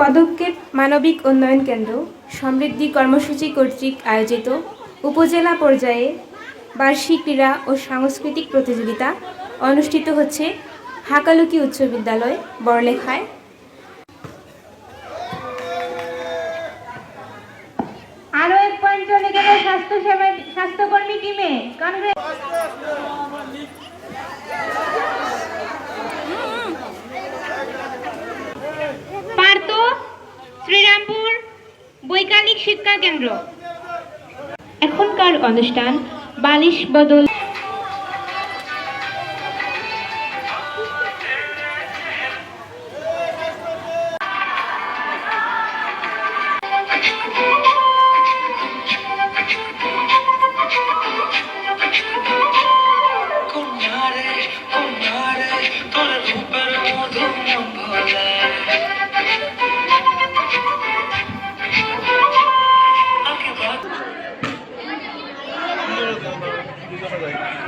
পদক্ষেপ মানবিক উন্নয়ন কেন্দ্র সমৃদ্ধি কর্মসূচি কর্তৃক আয়োজিত উপজেলা পর্যায়ে বার্ষিক ক্রীড়া ও সাংস্কৃতিক প্রতিযোগিতা অনুষ্ঠিত হচ্ছে হাকালুকি উচ্চ বিদ্যালয়, বড়লেখায়। এক স্বাস্থ্যকর্মী টিমে। কেন্দ্র। এখনকার অনুষ্ঠান বালিশ বদল পানি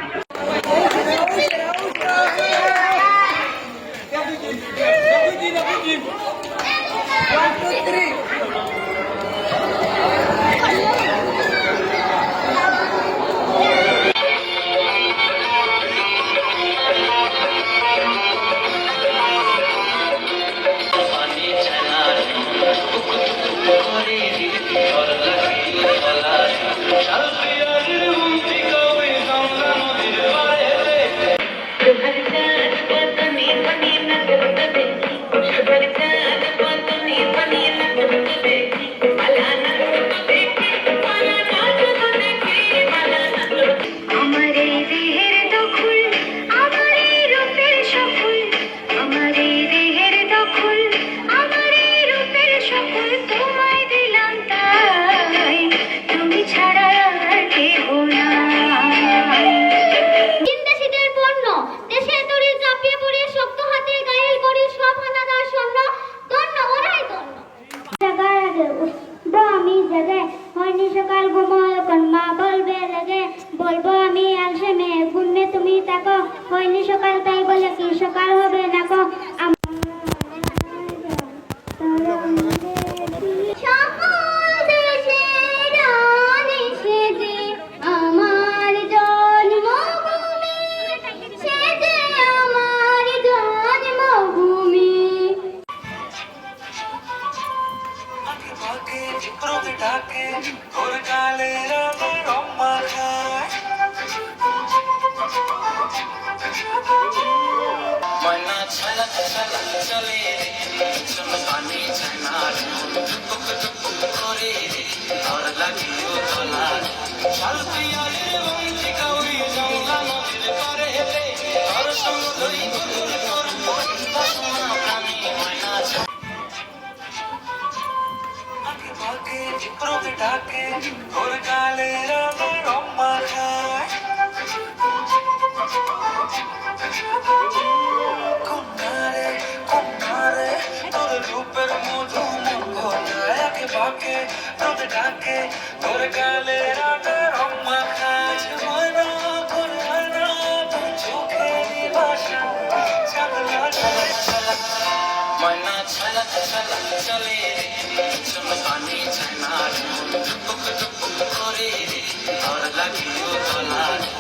বলব, আমি আলসে মেয়ে ঘুমনে তুমি তাকো। হয়নি সকাল, তাই বলে কি সকাল হবে না রোদ ডাকে ভোর কালে রানে রম্মা খায় ময়না ছালা ছালা চলে রে চুন পানি ছানা টুক টুক করে রে, ঘর লাগিও গলা শাল বাগে রোদ ডাকে গালে রানে রম্মা খায় কন্যারে কন্যারে তোর রূপের ডাকে ময়না ছালা ছালা চলে রে চুন পানি ছানা টুক টুক করে রে ঘর লাগিও পিয়ারের বংশী